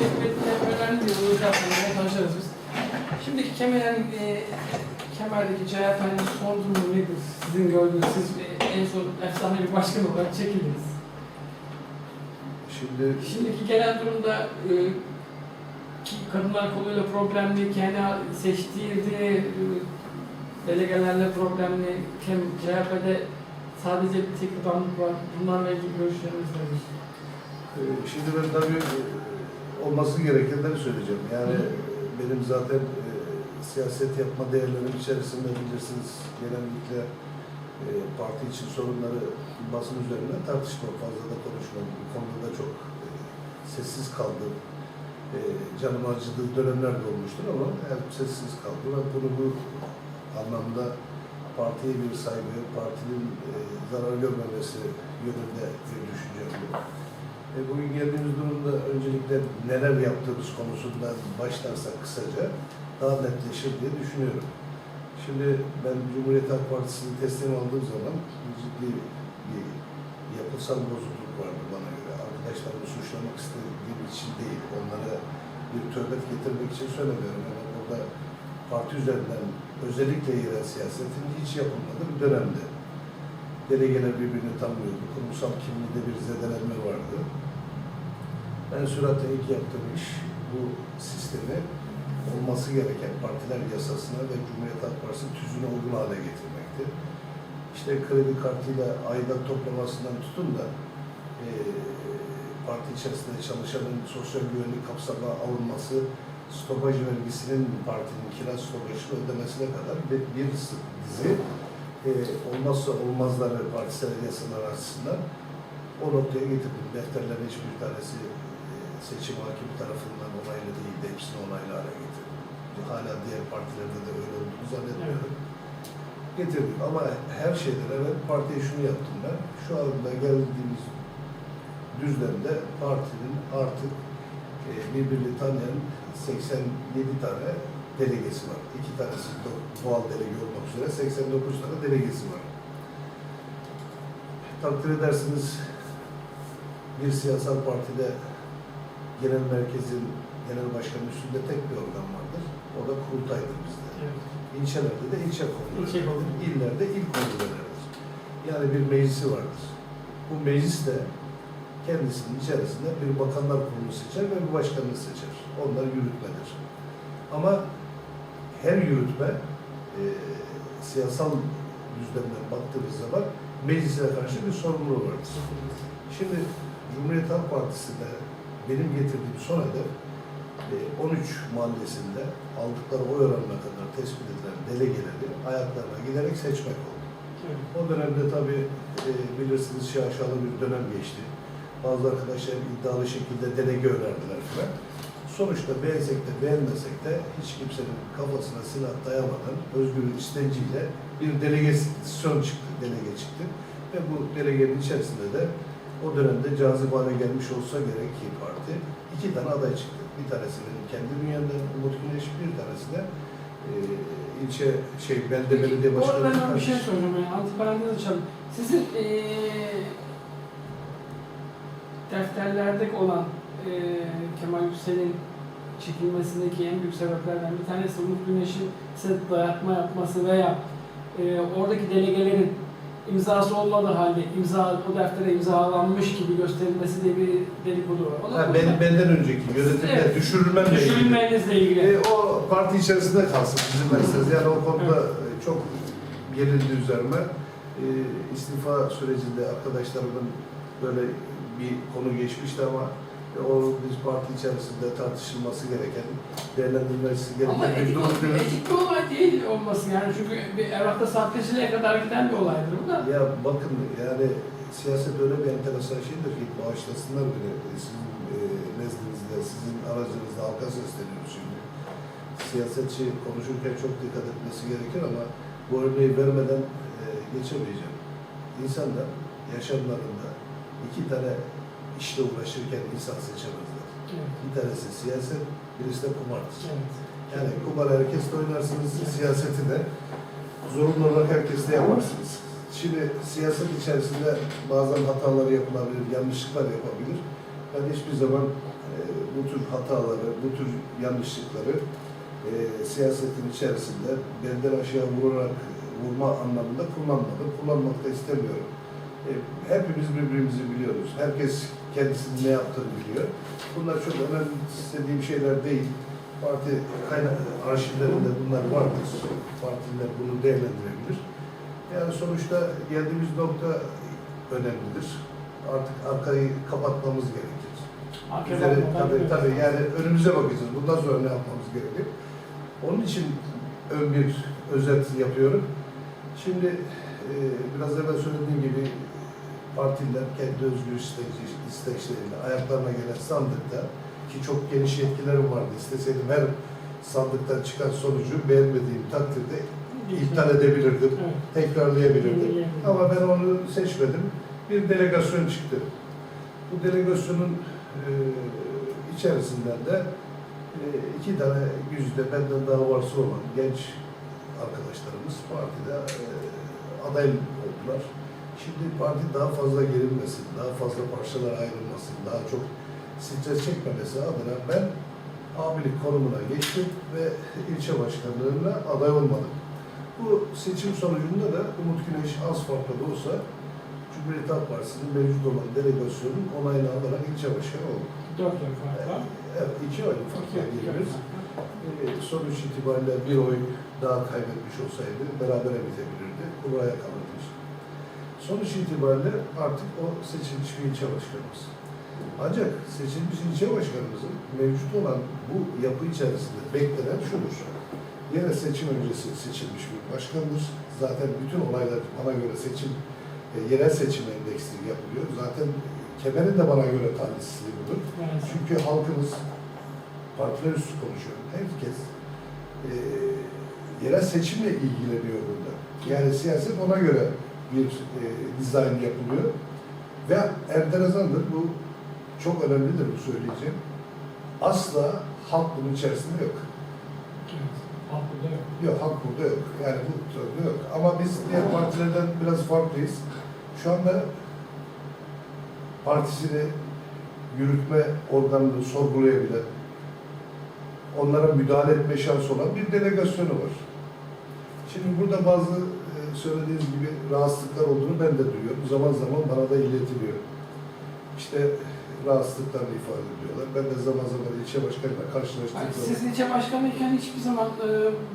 önemli bir yolu yapmaya çalışırız biz. Şimdiki kemerin, e, kemerdeki CHP'nin son durumu nedir? Sizin gördüğünüz, siz e, en son efsane bir başkan olarak çekildiniz. Şimdi Şimdiki genel durumda e, ki kadınlar koluyla problemli, kendi seçtiği e, delegelerle problemli, hem CHP'de sadece bir tek adamlık var. Bunlarla ilgili görüşleriniz nedir? e, şimdi ben tabii olması gerekenleri söyleyeceğim. Yani benim zaten e, siyaset yapma değerlerim içerisinde bilirsiniz genellikle e, parti için sorunları basın üzerinden tartışmam, fazla da konuşmam. Bu konuda da çok e, sessiz kaldım. E, canım acıdığı dönemler de olmuştur ama hep sessiz kaldım. Ben bunu bu anlamda partiye bir saygı, partinin e, zarar görmemesi yönünde bir düşüncem bu. E, bugün geldiğimiz durumda öncelikle neler yaptığımız konusundan başlarsak kısaca daha netleşir diye düşünüyorum. Şimdi ben Cumhuriyet Halk Partisi'ni teslim aldığım zaman ciddi bir yapısal bozukluk vardı bana göre. Arkadaşlarımı suçlamak istediğim için değil, onlara bir töhbet getirmek için söylemiyorum. Ama burada parti üzerinden özellikle yerel siyasetin hiç yapılmadığı bir dönemde. Delegeler birbirini tanımıyordu. Kurumsal kimliğinde bir zedelenme vardı. Ben süratle ilk yaptığım iş bu sistemi olması gereken partiler yasasına ve Cumhuriyet Halk Partisi tüzüğüne uygun hale getirmekti. İşte kredi kartıyla aidat toplamasından tutun da e, parti içerisinde çalışanın sosyal güvenlik kapsamına alınması, stopaj vergisinin partinin kira stopajını ödemesine kadar bir, bir dizi e, olmazsa olmazları partisel yasalar açısından o noktaya getirdim. Defterlerin hiçbir tanesi e, seçim hakimi tarafından onaylı değildi. Hepsini onaylı hale getirdim. Hala diğer partilerde de öyle olduğunu zannetmiyorum. Getirdik ama her şeyden evvel partiye şunu yaptım ben. Şu anda geldiğimiz düzlemde partinin artık e, birbirini tanıyan 87 tane delegesi var. İki tanesi do- doğal delege olmak üzere 89 tane delegesi var. Takdir edersiniz bir siyasal partide genel merkezin genel başkanın üstünde tek bir organ vardır. O da kurultaydır bizde. Evet. İlçelerde de ilçe kongreleri, İlçe illerde il kongrelerdir. Yani bir meclisi vardır. Bu meclis de kendisinin içerisinde bir bakanlar kurulu seçer ve bir başkanını seçer. Onlar yürütmedir. Ama her yürütme e, siyasal düzlemden baktığımız zaman meclise karşı bir sorumluluğu vardır. Şimdi Cumhuriyet Halk Partisi'nde benim getirdiğim son hedef e, 13 mahallesinde aldıkları oy oranına kadar tespit edilen delegeleri ayaklarına giderek seçmek oldu. Evet. O dönemde tabii e, bilirsiniz şaşalı bir dönem geçti. Bazı arkadaşlar iddialı şekilde delege önerdiler falan. Sonuçta beğensek de beğenmesek de hiç kimsenin kafasına silah dayamadan özgür istenciyle bir delegasyon çıktı, delege çıktı. Ve bu delegenin içerisinde de o dönemde cazip hale gelmiş olsa gerek ki parti iki tane aday çıktı. Bir tanesi benim kendi bünyemden Umut Güneş, bir tanesi de e, ilçe şey belde belediye başkanı. arada ben bir şey soracağım yani antiparantez açalım. Sizin eee defterlerde olan eee Kemal Yüksel'in çekilmesindeki en büyük sebeplerden bir tanesi Umut Güneş'in size dayatma yapması veya eee oradaki delegelerin imzası olmadığı halde imza o deftere imzalanmış gibi gösterilmesi diye bir dedikodu var. Onu Ha, ben, benden önceki yönetimde Evet. düşürülmemle ilgili. Düşünmenizle ilgili. E, o parti içerisinde kalsın bizim meselemiz. Yani o konuda e, çok gerildi üzerime. E, istifa sürecinde arkadaşlarımın böyle bir konu geçmişti ama e, o biz parti içerisinde tartışılması gereken, değerlendirilmesi Ama gereken bir etik, değil. etik bir olay değil olması yani çünkü bir evrakta sahteciliğe kadar giden bir olaydır bu da. Ya bakın yani siyaset öyle bir enteresan şeydir ki bağışlasınlar bile sizin e, nezdinizde, sizin aracınızda halka sesleniyoruz şimdi. Siyasetçi konuşurken çok dikkat etmesi gerekir ama bu örneği vermeden e, geçemeyeceğim. İnsanlar yaşamlarında iki tane işle uğraşırken insan seçemezler. Evet. Bir tanesi siyaset, birisi de kumardır. evet. Yani kumar herkesle oynarsınız, siyaseti de zorunlu olarak herkesle yaparsınız. Şimdi siyaset içerisinde bazen hatalar yapılabilir, yanlışlıklar yapabilir. Ben hiçbir zaman e, bu tür hataları, bu tür yanlışlıkları e, siyasetin içerisinde belden aşağı vurarak vurma anlamında kullanmadım. Kullanmak da istemiyorum. E, hepimiz birbirimizi biliyoruz. Herkes kendisinin ne yaptığını biliyor. Bunlar çok önemli istediğim şeyler değil. Parti kaynak arşivlerinde bunlar vardır. Partiler bunu değerlendirebilir. Yani sonuçta geldiğimiz nokta önemlidir. Artık arkayı kapatmamız gerekir. Üzeri, tabii, tabii yani önümüze bakacağız. Bundan sonra ne yapmamız gerekir? Onun için ön bir özet yapıyorum. Şimdi e, biraz evvel söylediğim gibi partiler kendi özgür istek- istekleriyle ayaklarına gelen sandıkta ki çok geniş yetkilerim vardı. İsteseydim her sandıktan çıkan sonucu beğenmediğim takdirde iptal edebilirdim, Evet. tekrarlayabilirdim. Evet. Ama ben onu seçmedim. Bir delegasyon çıktı. Bu delegasyonun e, içerisinden de e, iki tane yüzde benden daha varsı olan genç arkadaşlarımız partide e, aday oldular. Şimdi parti daha fazla gerilmesin, daha fazla parçalara ayrılmasın, daha çok stres çekmemesi adına ben abilik konumuna geçtim ve ilçe başkanlığına aday olmadım. Bu seçim sonucunda da Umut Güneş az farklı da olsa Cumhuriyet Halk Partisi'nin mevcut olan delegasyonun onayını alarak ilçe başkanı oldu. Dört oy fark var. Evet, iki oy oy diyebiliriz. Ee, sonuç itibariyle bir oy daha kaybetmiş olsaydı berabere bitebilirdi. Kuraya kalırdı. Sonuç itibariyle artık o seçilmiş bir ilçe başkanımız. Ancak seçilmiş ilçe başkanımızın mevcut olan bu yapı içerisinde beklenen şudur. Yine seçim öncesi seçilmiş bir başkandır. Zaten bütün olaylar bana göre seçim, e, yerel seçim endeksli yapılıyor. Zaten kemerin de bana göre talihsizliği budur. Evet. Çünkü halkımız partiler üstü konuşuyor. Herkes e, yerel seçimle ilgileniyor burada. Yani siyaset ona göre bir e, dizayn yapılıyor. Ve enteresandır bu çok önemlidir bu söyleyeceğim. Asla halk bunun içerisinde yok. Evet. Halk burada yok. Yok halk burada yok. Yani bu sözde yok. Ama biz diğer partilerden biraz farklıyız. Şu anda partisini yürütme organını sorgulayabilen, onlara müdahale etme şansı olan bir delegasyonu var. Şimdi burada bazı söylediğiniz gibi rahatsızlıklar olduğunu ben de duyuyorum. Zaman zaman bana da iletiliyor. İşte rahatsızlıklarını ifade ediyorlar. Ben de zaman zaman ilçe başkanıyla Yani karşılaştığım zaman siz ilçe başkanıyken hiçbir zaman e,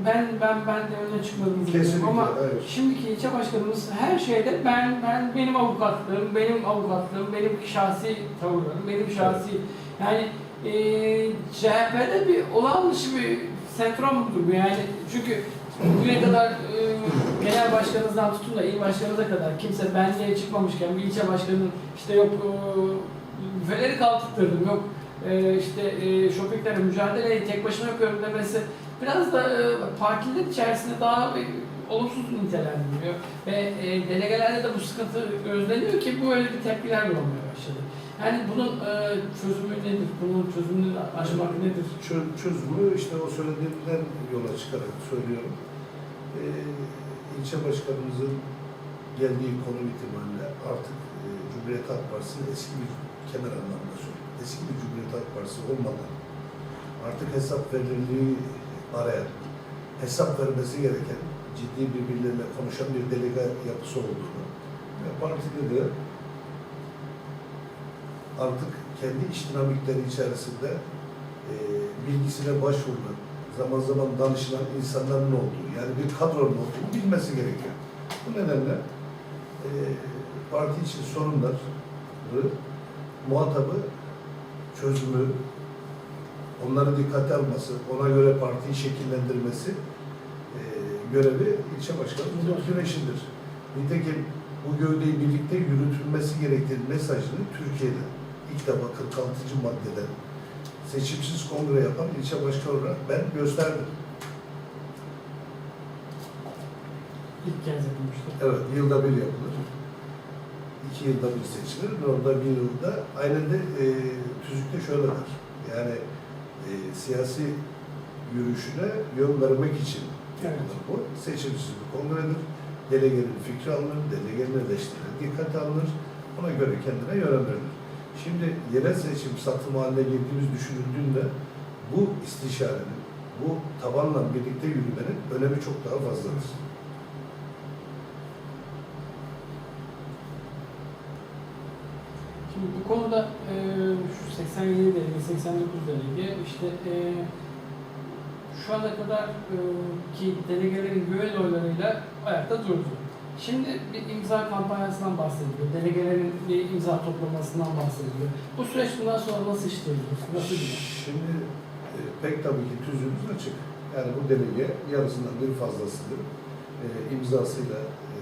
ben ben ben de öne çıkmadığınızı kesinlikle ama evet. şimdiki ilçe başkanımız her şeyde ben ben benim avukatlığım, benim avukatlığım, benim şahsi tavırlarım, benim şahsi yani e, CHP'de bir olağan dışı bir sentrom bu yani çünkü bugüne kadar e, genel başkanınızdan tutun da il başkanınıza kadar kimse ben diye çıkmamışken bir ilçe başkanının işte yok e, büfeleri kalktırdım yok e, işte e, shoppinglere mücadeleyi tek başıma yapıyorum demesi biraz da e, partiler içerisinde daha bir olumsuz nitelendiriyor. Ve e, delegelerde de bu sıkıntı gözleniyor ki böyle bir tepkiler olmaya başladı. Yani bunun e, çözümü nedir? Bunun çözümünü aşmak nedir? Çö- çözümü işte o söylediğimden yola çıkarak söylüyorum. Ee, ilçe başkanımızın geldiği konum itibariyle artık e, Cumhuriyet Halk Partisi'nin eski bir kemer anlamda söylüyorum. Eski bir Cumhuriyet Halk Partisi olmadan artık hesap verirliği arayan, hesap vermesi gereken ciddi birbirleriyle konuşan bir delega yapısı olduğunu ve partide de artık kendi iş dinamikleri içerisinde e, bilgisine başvurulan, zaman zaman danışılan insanların olduğu, yani bir kadronun olduğunu bilmesi gerekiyor. Bu nedenle e, parti için sorunları, muhatabı, çözümü, onları dikkate alması, ona göre partiyi şekillendirmesi e, görevi ilçe başkanı Umut Güneş'indir. Nitekim bu gövdeyi birlikte yürütülmesi gerektiği mesajını Türkiye'de ilk defa 46. maddeden seçimsiz kongre yapan ilçe başkanı olarak ben gösterdim. İlk kez yapılmıştı. Evet, yılda bir yapılır. İki yılda bir seçilir. Orada bir yılda aynen de e, tüzükte şöyle der. Yani e, siyasi yürüyüşüne yön vermek için Evet. yapılır bu. Seçimsiz bir kongredir. Delegenin fikri alınır, delegenin eleştirileri dikkate alınır. Ona göre kendine yön verilir. Şimdi yerel seçim satım haline girdiğimiz düşünüldüğünde bu istişarenin, bu tabanla birlikte yürümenin önemi çok daha fazladır. Şimdi bu konuda e, şu 87 delege, 89 delege işte e, şu ana kadar e, ki delegelerin güven oylarıyla ayakta durdu. Şimdi bir imza kampanyasından bahsediliyor. Delegelerin bir imza toplamasından bahsediliyor. Bu süreç bundan sonra nasıl işleyecek? Nasıl gidiyor? Şimdi e, pek tabii ki tüzüğümüz açık. Yani bu delege yarısından bir fazlasını e, imzasıyla e,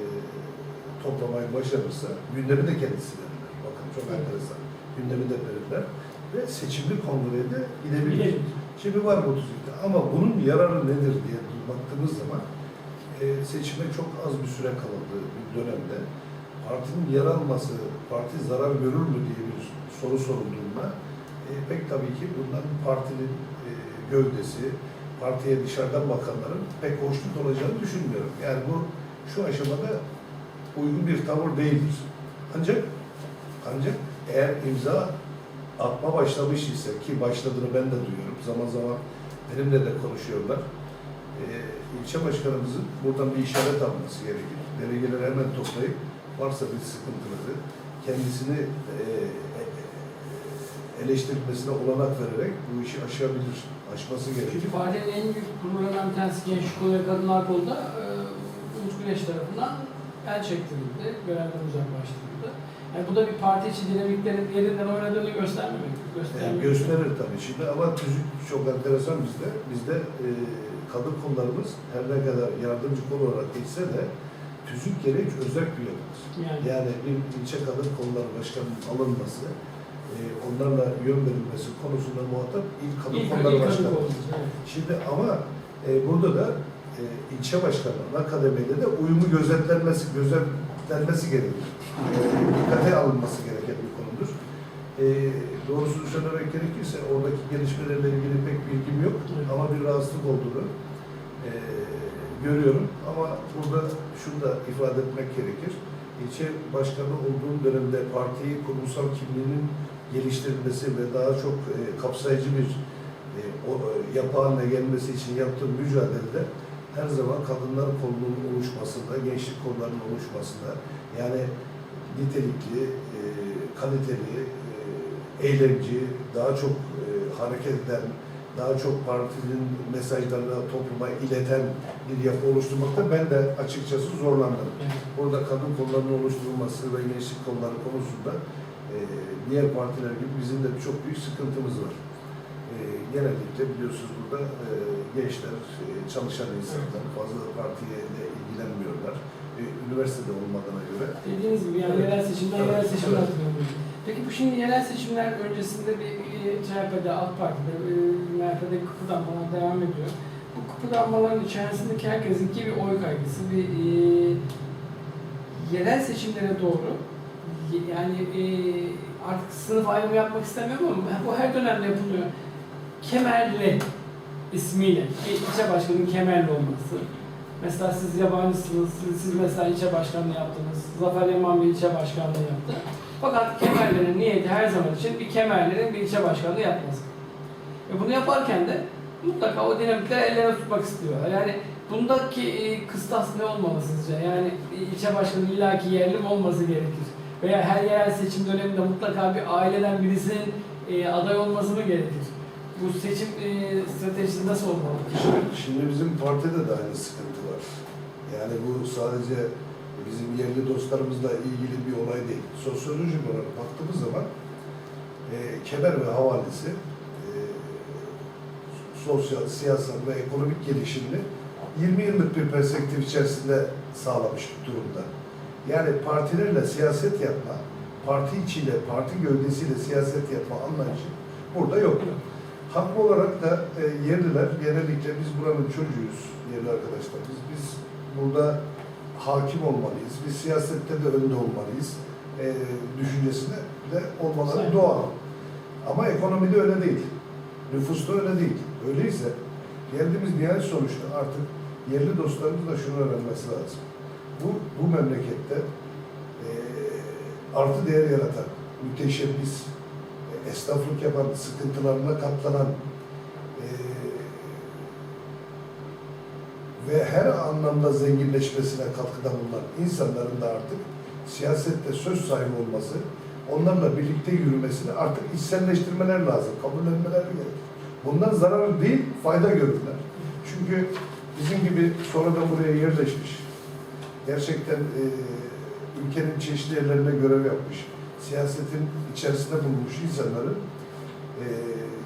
toplamayı başarırsa gündemi de kendisi verirler. Bakın çok enteresan. Gündemi de verirler ve seçimli kongreye de gidebilir. Şimdi var bu tüzükte ama bunun yararı nedir diye baktığımız zaman e, seçime çok az bir süre kalındığı bir dönemde partinin yer alması, parti zarar görür mü diye bir soru sorulduğunda e, pek tabii ki bundan partinin e, gövdesi, partiye dışarıdan bakanların pek hoşnut olacağını düşünmüyorum. Yani bu şu aşamada uygun bir tavır değildir. Ancak ancak eğer imza atma başlamış ise ki başladığını ben de duyuyorum. Zaman zaman benimle de konuşuyorlar. Ee, ilçe başkanımızın buradan bir işaret alması gerekir. Delegeleri hemen toplayıp varsa bir sıkıntıları kendisini e, e, eleştirilmesine olanak vererek bu işi aşabilir. Aşması gerekir. Çünkü partinin en büyük kurullarından bir tanesi Gençlik Kolu ve Kadınlar Kolu'da e, Umut Güneş tarafından el çektirildi, görevden uzaklaştırıldı. Yani bu da bir parti içi dinamiklerin yerinden oynadığını göstermemek. Yani Göstermiyor. gösterir tabii şimdi ama çok enteresan bizde. Bizde e, kadın kollarımız her ne kadar yardımcı kol olarak geçse de tüzük gereği özel bir yapımız. Yani, Yani bir ilçe kadın kolları başkanının alınması, e, onlarla yön verilmesi konusunda muhatap il kadın ilk, kolları ilk başkanı. evet. Şimdi ama e, burada da e, ilçe başkanlarına, kademede de uyumu gözetlenmesi, gözetlenmesi gerekir. E, dikkate alınması gereken bir konudur. E, doğrusunu söylemek gerekirse oradaki gelişmelerle ilgili pek bilgim yok Evet. ama bir rahatsızlık olduğunu e, görüyorum. Ama burada şunu da ifade etmek gerekir. İlçe başkanı olduğum dönemde partiyi kurumsal kimliğinin geliştirilmesi ve daha çok e, kapsayıcı bir e, o, e, yapı haline gelmesi için yaptığım mücadelede her zaman kadınlar kolunun oluşmasında, gençlik kollarının oluşmasında yani nitelikli, e, kaliteli, eylemci, daha çok e, hareket eden, daha çok partinin mesajlarını topluma ileten bir yapı oluşturmakta ben de açıkçası zorlandım. Burada kadın kollarının oluşturulması ve gençlik kolları konusunda e, diğer partiler gibi bizim de çok büyük sıkıntımız var. E, genellikle biliyorsunuz burada e, gençler, e, çalışan insanlar fazla partiye ilgilenmiyorlar. E, üniversitede olmadığına göre. dediğiniz gibi yani yerel seçimden yerel seçimler evet. Peki bu şimdi yerel seçimler öncesinde bir CHP'de, AK Parti'de, MHP'de kıpırdanmalar devam ediyor. Bu kıpırdanmaların içerisindeki herkesin ki bir oy kaygısı, bir e, yerel seçimlere doğru yani e, artık sınıf ayrımı yapmak istemiyorum ama bu her dönemde yapılıyor. Kemerli ismiyle, ilçe başkanının Kemerli olması. Mesela siz yabancısınız, siz, siz mesela ilçe başkanlığı yaptınız, Zafer Yaman bir ilçe başkanlığı yaptı. Fakat Kemerli'nin niyeti her zaman için bir Kemerli'nin bir ilçe başkanlığı yapması. Ve bunu yaparken de mutlaka o dinamikleri ellerine tutmak istiyorlar. Yani bundaki e, kıstas ne olmalı sizce? Yani ilçe başkanı illaki yerli mi olması gerekir? Veya her yerel seçim döneminde mutlaka bir aileden birisinin e, aday olması mı gerekir? Bu seçim e, stratejisi nasıl olmalı? Şimdi, şimdi bizim partide de aynı sıkıntı var. Yani bu sadece bizim yerli dostlarımızla ilgili bir olay değil. Sosyolojik olarak baktığımız zaman e, kemer ve havalisi e, sosyal, siyasal ve ekonomik gelişimini 20 yıllık bir perspektif içerisinde sağlamış bir durumda. Yani partilerle siyaset yapma, parti içiyle, parti gövdesiyle siyaset yapma anlayışı burada yok. Haklı olarak da e, yerliler genellikle biz buranın çocuğuyuz yerli arkadaşlar. Biz, biz burada hakim olmalıyız. Biz siyasette de önde olmalıyız. E, düşüncesinde de olmaları Sayın. doğal. Ama ekonomide öyle değil. Nüfusta öyle değil. Öyleyse geldiğimiz nihayet sonuçta artık yerli dostlarımız da şunu öğrenmesi lazım. Bu, bu memlekette e, artı değer yaratan, müteşebbis, esnaflık yapan, sıkıntılarına katlanan e, ve her anlamda zenginleşmesine katkıda bulunan insanların da artık siyasette söz sahibi olması, onlarla birlikte yürümesini artık içselleştirmeler lazım, kabullenmeleri gerekir. Bundan zarar değil, fayda görürler. Çünkü bizim gibi sonradan buraya yerleşmiş, gerçekten e, ülkenin çeşitli yerlerine görev yapmış, siyasetin içerisinde bulunmuş insanların e,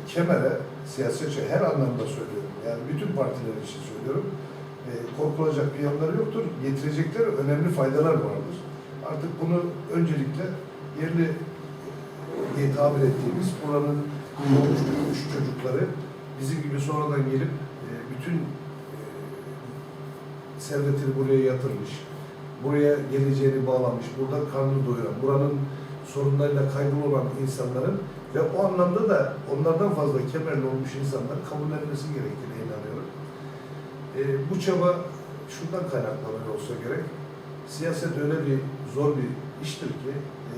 kemere, siyasetçi her anlamda söylüyorum, yani bütün partiler için söylüyorum, e, korkulacak bir yanları yoktur, getirecekleri önemli faydalar vardır. Artık bunu öncelikle yerli diye tabir ettiğimiz buranın doğmuş büyümüş çocukları bizim gibi sonradan gelip e, bütün e, servetini buraya yatırmış, buraya geleceğini bağlamış, burada karnını doyuran, buranın sorunlarıyla kaygılı olan insanların ve o anlamda da onlardan fazla kemerli olmuş insanların kabullenmesi gerektiğine inanıyorum. E, bu çaba şundan kaynaklanıyor olsa gerek. Siyaset öyle bir zor bir iştir ki e,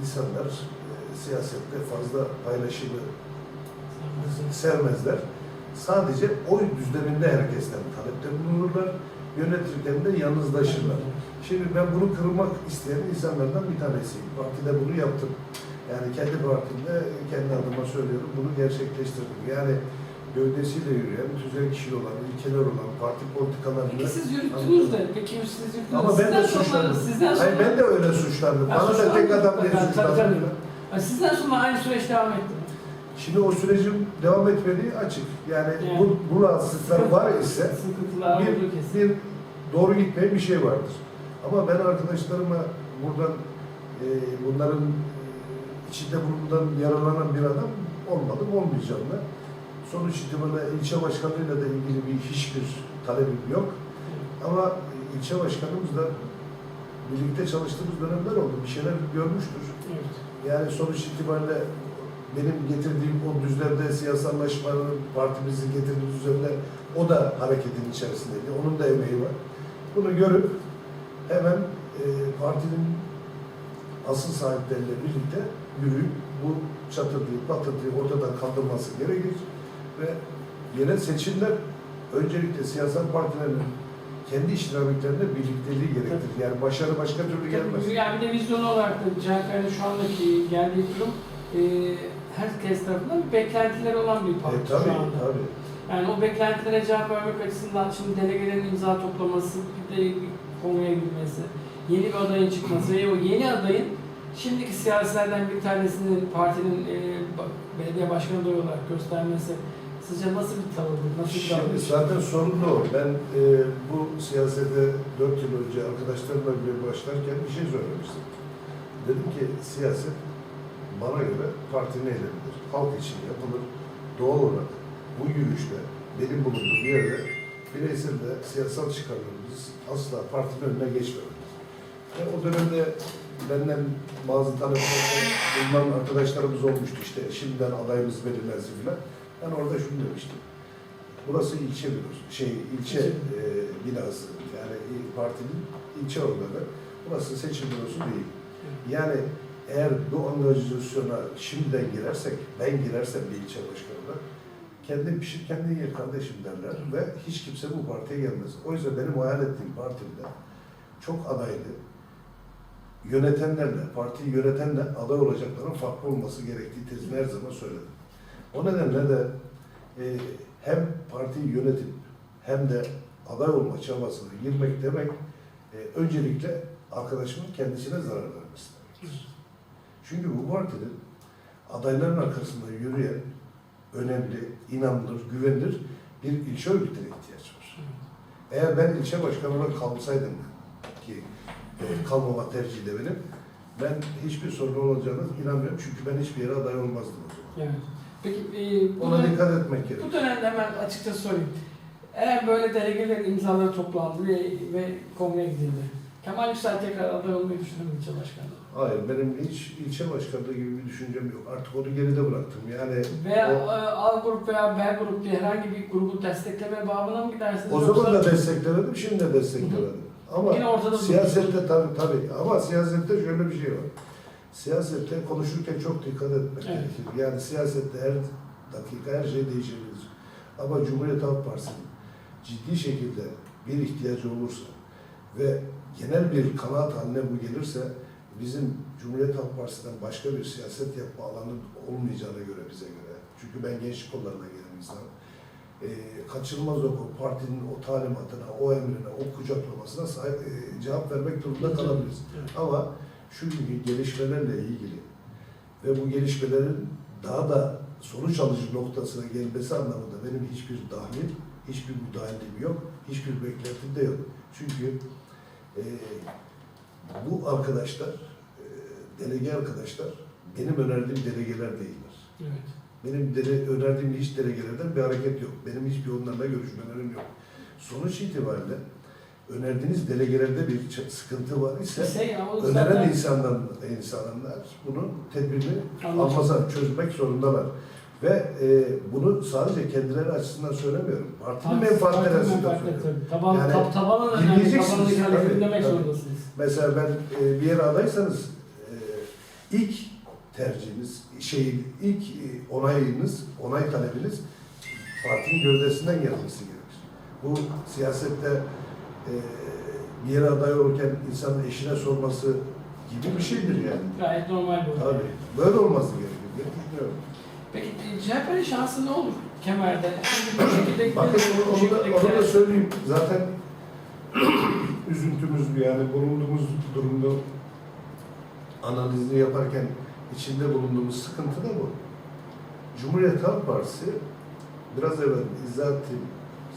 insanlar e, siyasette fazla paylaşımı sevmezler. Sadece oy düzleminde herkesten talepte bulunurlar. Yönetirken de yalnızlaşırlar. Şimdi ben bunu kırmak isteyen insanlardan bir tanesiyim. Partide bunu yaptım. Yani kendi partimde, kendi adıma söylüyorum, bunu gerçekleştirdim. Yani gövdesiyle yürüyen, tüzel kişili olan, ilkeler olan, parti politikalarını... Peki siz yürüttünüz de, peki siz yürüttünüz. Ama ben de suçlandım. Sizden sonra... Hayır, ben de öyle suçlandım. Ha, Bana da tek adam diye suçlandım. Sizden sonra aynı süreç devam etti? Şimdi o sürecin devam etmediği açık. Yani, Yani- bu, bu rahatsızlıklar var ise bir, bir doğru gitmeyen bir şey vardır. Ama ben arkadaşlarıma buradan e, bunların e, içinde bulunduğundan yararlanan bir adam olmadım, olmayacağım da. Sonuç itibariyle ilçe başkanlığıyla da ilgili bir hiçbir talebim yok. Ama ilçe başkanımızla birlikte çalıştığımız dönemler oldu. Bir şeyler görmüştür. Evet. Yani sonuç itibariyle benim getirdiğim o düzlemde siyasallaşmanın, partimizin getirdiği düzlemde o da hareketin içerisindeydi. Onun da emeği var. Bunu görüp hemen e, partinin asıl sahipleriyle birlikte yürüyüp bu çatırdığı, patırdığı ortadan kaldırması gerekir. Ve yerel seçimler öncelikle siyasal partilerin kendi iştiraklerinde birlikteliği gerektir. Yani başarı başka türlü gelmez. Tabii, yani bir de vizyon olarak da CHP'nin şu andaki geldiği durum e, herkes tarafından bir beklentileri olan bir parti E, tabii, şu anda. tabii. Yani o beklentilere cevap vermek açısından şimdi delegelerin imza toplaması, bir de bir konuya girmesi, yeni bir adayın çıkması ve o yeni adayın şimdiki siyasilerden bir tanesinin partinin e, belediye başkanı adayı olarak göstermesi sizce nasıl bir tavırdır, nasıl bir Şimdi davranış? zaten sorun da o. Ben e, bu siyasete 4 yıl önce arkadaşlarımla bile başlarken bir şey söylemiştim. Dedim ki siyaset bana göre partinin eylemidir. Halk için yapılır. Doğal olarak bu yürüyüşte benim bulunduğum yerde bireysel de siyasal çıkarlarımız asla partinin önüne geçmemelidir. Ve o dönemde benden bazı talepler bulunan arkadaşlarımız olmuştu işte şimdiden adayımız belirlensin filan. Ben orada şunu demiştim. Burası ilçe bürosu, şey ilçe e, binası yani partinin ilçe organı. Burası seçim bürosu değil. Yani eğer bu organizasyona şimdiden girersek, ben girersem bir ilçe başkanına, kendin pişir kendin ye kardeşim derler ve hiç kimse bu partiye gelmez. O yüzden benim hayal ettiğim partimde çok adaylı, yönetenlerle, partiyi yönetenle aday olacakların farklı olması gerektiği tezini her zaman söyledim. O nedenle de e, hem partiyi yönetip hem de aday olma çabasına girmek demek e, öncelikle arkadaşımın kendisine zarar vermesi. Çünkü bu partinin adayların arkasında yürüyen önemli, inanılır, güvenilir bir ilçe örgütüne ihtiyaç var. Eğer ben ilçe başkanına kalsaydım ki e, kalmama tercihi de benim, ben hiçbir sorun olacağına inanmıyorum. Çünkü ben hiçbir yere aday olmazdım o zaman. Evet. Peki e, bu, Ona dikkat etmek gerekiyor. bu dönemde hemen açıkça sorayım. Eğer böyle delegelerin imzaları toplandı ve, ve kongreye gidildi. Kemal Yüksel tekrar aday olmayı düşünür mü ilçe başkanı? Hayır, benim hiç ilçe başkanlığı gibi bir düşüncem yok. Artık onu geride bıraktım. Yani Veya O- e, A grup veya B grup diye herhangi bir grubu destekleme babına mı gidersiniz? o zaman da desteklemedim, şimdi de desteklemedim. Ama Yine ortada siyasette tabii tabii ama siyasette şöyle bir şey var. Siyasette konuşurken çok dikkat etmek Evet. gerekir. Yani siyasette her dakika her şey değişebilir. Ama Cumhuriyet Halk Partisi'nin ciddi şekilde bir ihtiyacı olursa ve genel bir kanaat haline bu gelirse bizim Cumhuriyet Halk Partisi'nden başka bir siyaset yapma alanı olmayacağına göre bize göre. Çünkü ben gençlik kollarına gelen insanım. Ee, kaçınılmaz o partinin o talimatına, o emrine, o kucaklamasına sahip, e, cevap vermek durumunda kalabiliriz. Evet. Ama şu gibi gelişmelerle ilgili ve bu gelişmelerin daha da sonuç alıcı noktasına gelmesi anlamında benim hiçbir dahil, hiçbir müdahalelim yok, hiçbir beklentim de yok. Çünkü e, bu arkadaşlar, e, delege arkadaşlar benim önerdiğim delegeler değiller. Evet. Benim dele, önerdiğim hiç delegelerden bir hareket yok. Benim hiçbir onlarla görüşmelerim yok. Sonuç itibariyle önerdiğiniz delegelerde bir sıkıntı var ise Şey, öneren zaten insanlar, insanlar bunun tedbirini Anladım. almasa çözmek zorundalar. Ve e, bunu sadece kendileri açısından söylemiyorum. Partinin Parti- menfaatleri açısından söylüyorum. Taban, Yani tab- tabanın önemli. Tabanındaki hareketi zorundasınız. Mesela ben e, bir yere adaysanız e, ilk tercihiniz, şey ilk e, onayınız, onay talebiniz partinin gövdesinden gelmesi gerekir. Bu siyasette bir yere aday olurken insanın eşine sorması gibi bir şeydir yani. Gayet normal bu. Tabii. Böyle olması gerekir diye düşünüyorum. Peki CHP'nin şansı ne olur Kemer'de? Şimdi bu şekilde Bakın onu, şekilde da, onu da söyleyeyim. Zaten üzüntümüz yani bulunduğumuz durumda analizini yaparken içinde bulunduğumuz sıkıntı da bu. Cumhuriyet Halk Partisi biraz evvel izah ettiğim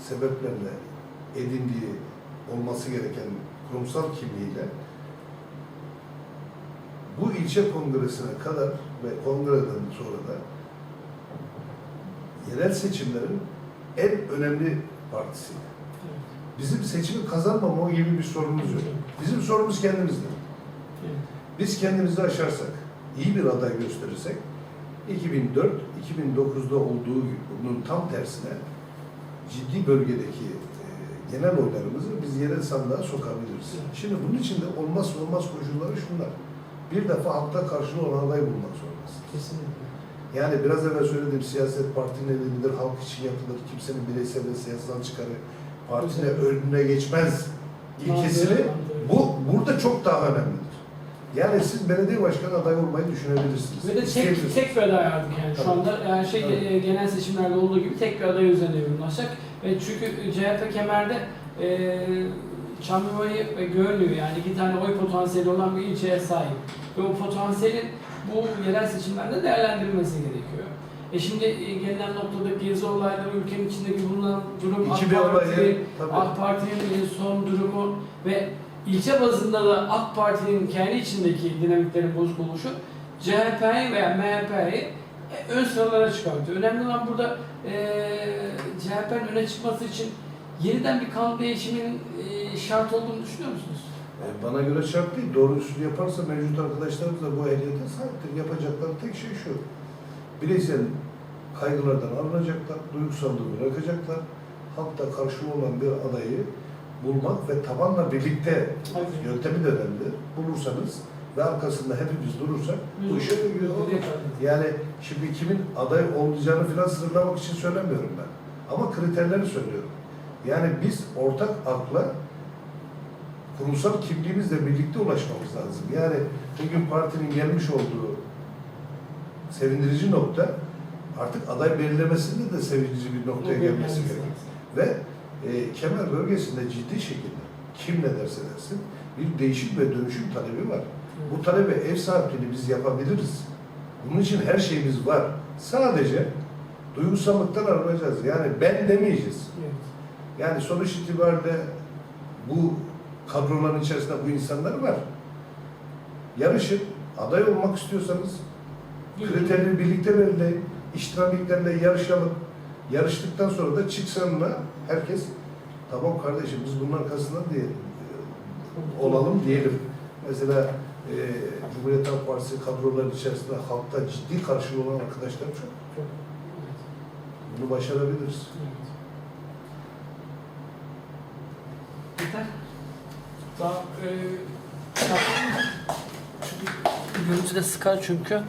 sebeplerle edindiği olması gereken kurumsal kimliğiyle bu ilçe kongresine kadar ve kongreden sonra da yerel seçimlerin en önemli partisi. Evet. Bizim seçimi kazanmama gibi bir sorunumuz yok. Bizim sorunumuz kendimizde. Evet. Biz kendimizi aşarsak, iyi bir aday gösterirsek 2004-2009'da olduğu gibi bunun tam tersine ciddi bölgedeki genel oylarımızı biz yerel sandığa sokabiliriz. Şimdi bunun için de olmazsa olmaz koşulları şunlar. Bir defa halkta karşılığı olan aday bulmak zorundasın. Kesinlikle. Yani biraz evvel söylediğim siyaset partinin elindedir, halk için yapılır, kimsenin bireysel ve siyasal çıkarı partine önüne geçmez ilkesini bu burada çok daha önemlidir. Yani siz belediye başkanı aday olmayı düşünebilirsiniz. Ve de tek, tek bir aday artık yani şu Tabii. anda yani şey Tabii. e, genel seçimlerde olduğu gibi tek bir aday üzerine yoğunlaşacak. Ve çünkü CHP kemerde e, Çamlıba'yı Gönlü yani iki tane oy potansiyeli olan bir ilçeye sahip. Ve o potansiyelin bu yerel seçimlerde değerlendirilmesi gerekiyor. E şimdi e, gelinen noktada gezi olayları, ülkenin içindeki bulunan durum, AK 2000 Parti, olayı, tabii. AK Parti'nin e, son durumu ve ilçe bazında da AK Parti'nin kendi içindeki dinamiklerin bozuk oluşu CHP'yi veya MHP'yi e, ön sıralara çıkartıyor. Önemli olan burada e, CHP'nin öne çıkması için yeniden bir kanun değişiminin e, şart olduğunu düşünüyor musunuz? E, Bana göre şart değil. Doğrusunu yaparsa mevcut arkadaşlarımız da bu ehliyete sahiptir. Yapacakları tek şey şu. Bireysel kaygılardan arınacaklar, duygusallığı bırakacaklar. Halkta karşılığı olan bir adayı bulmak ve tabanla birlikte Tabii. yöntemi de önemli. Bulursanız ve arkasında hepimiz durursak bu işe yüz. Yani şimdi kimin aday olacağını falan sınırlamak için söylemiyorum ben. Ama kriterleri söylüyorum. Yani biz ortak akla kurumsal kimliğimizle birlikte ulaşmamız lazım. Yani bugün partinin gelmiş olduğu sevindirici nokta artık aday belirlemesinde de sevindirici bir noktaya gelmesi gerekiyor. Ve e, kemer bölgesinde ciddi şekilde kim ne derse dersin bir değişim ve dönüşüm talebi var. Bu talebe ev sahipliğini biz yapabiliriz. Bunun için her şeyimiz var. Sadece duygusallıktan arınacağız. Yani ben demeyeceğiz. Evet. Yani sonuç itibariyle bu kadroların içerisinde bu insanlar var. Yarışın, aday olmak istiyorsanız kriterleri birlikte belirleyin. İş dinamiklerle yarışalım. Yarıştıktan sonra da çıksanla herkes tamam kardeşim biz bunun arkasında diye e, olalım diyelim. Mesela e, Cumhuriyet Halk Partisi kadroları içerisinde halkta ciddi karşılığı olan arkadaşlar çok. Çok. Evet. Bunu başarabiliriz. Yeter. Daha e, çünkü görüntü de sıkar çünkü.